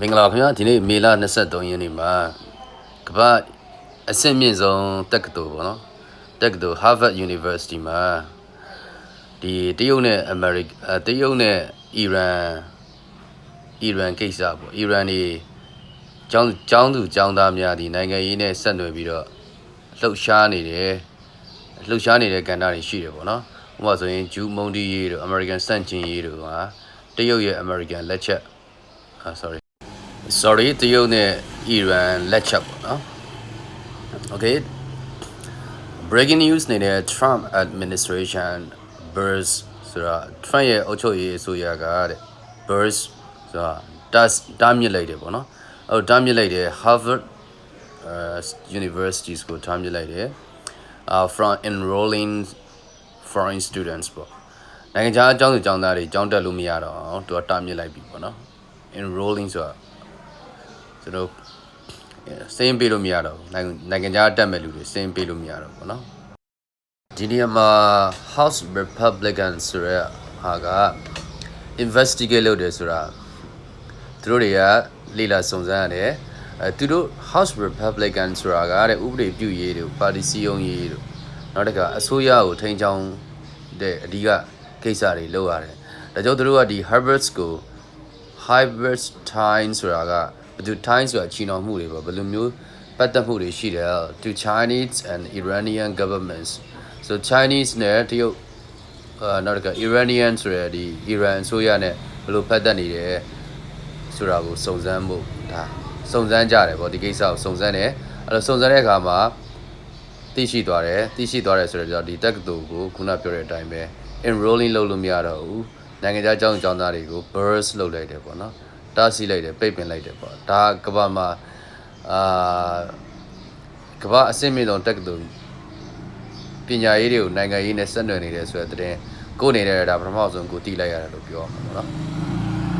မင်္ဂလာပါခင်ဗျာဒီနေ့မေလ23ရက်နေ့မှာကမ္ဘာအဆင့်မြင့်ဆုံးတက္ကသိုလ်ပေါ့နော်တက္ကသိုလ် Harvard University မှာဒီတရုတ်နဲ့အမေရိကအဲတရုတ်နဲ့အီရန်အီရန်ကိစ္စပေါ့အီရန်နေကျောင်းကျောင်းသူကျောင်းသားများဒီနိုင်ငံရေးနဲ့ဆက်နွယ်ပြီးတော့လှုပ်ရှားနေတယ်လှုပ်ရှားနေတဲ့ကဏ္ဍတွေရှိတယ်ပေါ့နော်ဥပမာဆိုရင်ဂျူးမုန်ဒီရေးတို့ American စန့်ကျင်ရေးတို့ဟာတရုတ်ရဲ့ American လက်ချက်အာ sorry sorry တရုတ်နဲ့အီရန်လက်ချက်ပေါ့နော် okay breaking news နေတဲ့ Trump administration burst ဆိုတာ Trump ရဲ့အုပ်ချုပ်ရေးအစိုးရကတဲ့ burst ဆိုတာတားတားမြစ်လိုက်တယ်ပေါ့နော်အဲ့တော့တားမြစ်လိုက်တယ် Harvard uh, universities ကိုတားမြစ်လိုက်တယ် uh, from enrolling foreign students ပေါ့နိုင်ငံခြားအကြောင်းသူအကြောင်းသားတွေကျောင်းတက်လို့မရတော့အောင်သူကတားမြစ်လိုက်ပြီပေါ့နော် enrolling ဆိုတာ ကျွန်တော်စင်းပေးလို့မရတော့ဘူးနိုင်ငံနိုင်ငံခြားတက်မဲ့လူတွေစင်းပေးလို့မရတော့ဘူးပေါ့နော်ဒီနေရာမှာ House Republican ဆိုရဲဟာက investigate လုပ်တယ်ဆိုတာသူတို့တွေကလေ့လာစုံစမ်းရတယ်အဲသူတို့ House Republican ဆိုတာကတဲ့ဥပဒေပြုရေးတို့ပါတီစည်းရုံးရေးတို့နောက်တစ်ခါအစိုးရကိုထိန်းချောင်းတဲ့အဓိကကိစ္စတွေလုပ်ရတယ်ဒါကြောင့်သူတို့ကဒီ Harvard ကို hybrid time ဆိုတာက ဘယ်သူ time ဆိုတာချီနှောင်မှုတွေပေါ့ဘယ်လိုမျိုးပတ်သက်မှုတွေရှိတယ် to Chinese and Iranian governments so Chinese နဲ့တရုတ်အာနောက်တစ်ခါ Iranian ဆိုရယ်ဒီ Iran ဆိုရနဲ့ဘယ်လိုပတ်သက်နေတယ်ဆိုတာကိုစုံစမ်းဖို့ဒါစုံစမ်းကြတယ်ပေါ့ဒီကိစ္စကိုစုံစမ်းတယ်အဲ့လိုစုံစမ်းတဲ့အခါမှာသိရှိသွားတယ်သိရှိသွားတယ်ဆိုတော့ဒီတက္ကသိုလ်ကိုခုနပြောတဲ့အတိုင်းပဲ enrolling လုပ်လို့မရတော့ဘူးနိုင်ငံခြားကျောင်းကျောင်းသားတွေကို burst လုပ်လိုက်တယ်ပေါ့နော် တားဆီးလိုက်တယ်ပိတ်ပင်လိုက်တယ်ပေါ့ဒါကမ္ဘာမှာအာကမ္ဘာအဆင့်မြင့်ဆုံးတက္ကသိုလ်ပညာရေးတွေကိုနိုင်ငံရေးနဲ့ဆက်နွယ်နေတယ်ဆိုတဲ့တဲ့ကိုယ်နေတဲ့ဒါပထမဆုံးကိုတည်လိုက်ရတယ်လို့ပြောရမှာပေါ့နော်